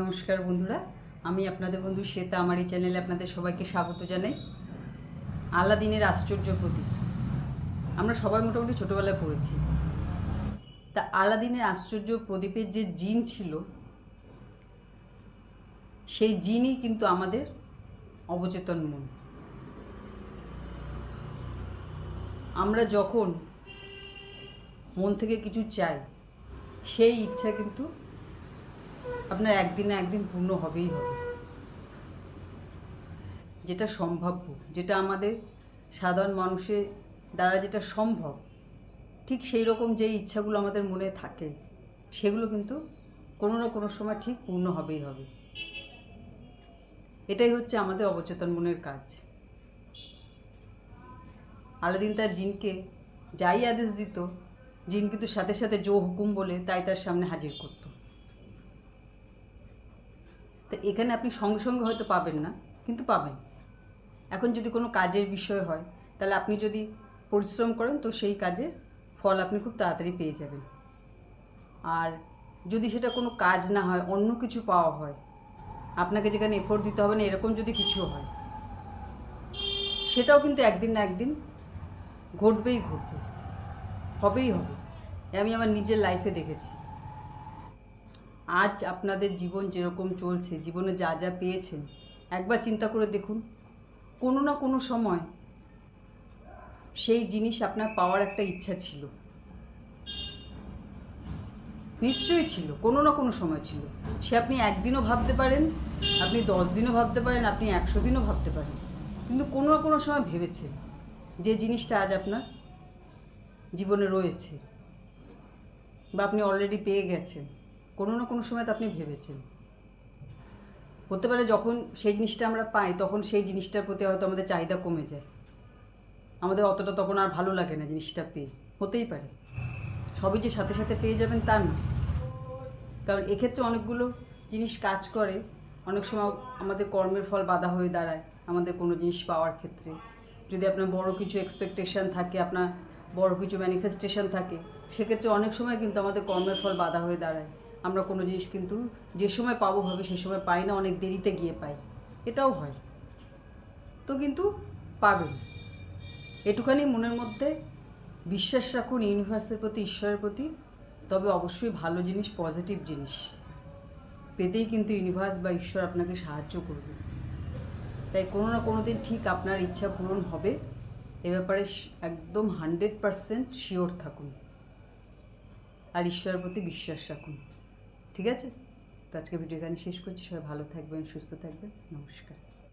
নমস্কার বন্ধুরা, আমি আপনাদের বন্ধু শ্বেতা, আমার এই চ্যানেলে আপনাদের সবাইকে স্বাগত জানাই। আলাদিনের আশ্চর্য প্রতীক। আমরা সবাই মোটামুটি ছোটোবেলায় পড়েছি। তা আলাদিনের আশ্চর্য প্রদীপের যে জিন ছিল, সেই জিনই কিন্তু আমাদের অবচেতন মন। আমরা যখন মন থেকে কিছু চাই, সেই ইচ্ছা কিন্তু আপনার একদিন না একদিন পূর্ণ হবেই হবে। যেটা সম্ভাব্য, যেটা আমাদের সাধারণ মানুষের দ্বারা যেটা সম্ভব, ঠিক সেই রকম যে ইচ্ছাগুলো আমাদের মনে থাকে, সেগুলো কিন্তু কোনো না কোনো সময় ঠিক পূর্ণ হবেই হবে। এটাই হচ্ছে আমাদের অবচেতন মনের কাজ। আলাদিন তার জিনকে যাই আদেশ দিত, জিন কিন্তু সাথে সাথে জো হুকুম বলে তাই তার সামনে হাজির করত। তো এখানে আপনি সঙ্গে সঙ্গে হয়তো পাবেন না, কিন্তু পাবেন। এখন যদি কোনো কাজের বিষয় হয়, তাহলে আপনি যদি পরিশ্রম করেন, তো সেই কাজের ফল আপনি খুব তাড়াতাড়ি পেয়ে যাবেন। আর যদি সেটা কোনো কাজ না হয়, অন্য কিছু পাওয়া হয়, আপনাকে যেখানে এফোর্ট দিতে হবে না, এরকম যদি কিছু হয়, সেটাও কিন্তু একদিন না একদিন ঘটবেই ঘটবে, হবেই হবে। আমি আমার নিজের লাইফে দেখেছি। আজ আপনাদের জীবন যেরকম চলছে, জীবনে যা যা পেয়েছেন, একবার চিন্তা করে দেখুন। কোনো না কোনো সময় সেই জিনিস আপনার পাওয়ার একটা ইচ্ছা ছিল। নিশ্চয়ই ছিল, কোনো না কোনো সময় ছিল। সে আপনি একদিনও ভাবতে পারেন, আপনি দশ দিনও ভাবতে পারেন, আপনি একশো দিনও ভাবতে পারেন। কিন্তু কোনো না কোনো সময় ভেবেছেন যে জিনিসটা আজ আপনার জীবনে রয়েছে বা আপনি অলরেডি পেয়ে গেছেন। কোনো না কোনো সময় তো আপনি ভেবেছেন। হতে পারে যখন সেই জিনিসটা আমরা পাই, তখন সেই জিনিসটার প্রতি হয়তো আমাদের চাহিদা কমে যায়। আমাদের অতটা তখন আর ভালো লাগে না জিনিসটা পেয়ে। হতেই পারে। সবই যে সাথে সাথে পেয়ে যাবেন তা না। কারণ এক্ষেত্রে অনেকগুলো জিনিস কাজ করে। অনেক সময় আমাদের কর্মের ফল বাধা হয়ে দাঁড়ায় আমাদের কোনো জিনিস পাওয়ার ক্ষেত্রে। যদি আপনার বড় কিছু এক্সপেকটেশন থাকে, আপনার বড় কিছু ম্যানিফেস্টেশন থাকে, সেক্ষেত্রে অনেক সময় কিন্তু আমাদের কর্মের ফল বাধা হয়ে দাঁড়ায়। আমরা কোনো জিনিস কিন্তু যে সময় পাবো ভাবে সে সময় পাই না, অনেক দেরিতে গিয়ে পাই। এটাও হয়। তো কিন্তু পাবেন। এটুখানি মনের মধ্যে বিশ্বাস রাখুন ইউনিভার্সের প্রতি, ঈশ্বরের প্রতি। তবে অবশ্যই ভালো জিনিস, পজিটিভ জিনিস পেতেই কিন্তু ইউনিভার্স বা ঈশ্বর আপনাকে সাহায্য করবে। তাই কোনো না কোনো দিন ঠিক আপনার ইচ্ছা পূরণ হবে। এ ব্যাপারে একদম হান্ড্রেড পারসেন্ট শিওর থাকুন। আর ঈশ্বরের প্রতি বিশ্বাস রাখুন। ঠিক আছে? তো আজকে ভিডিও এখানে শেষ করছি। সবাই ভালো থাকবেন সুস্থ থাকবেন। নমস্কার।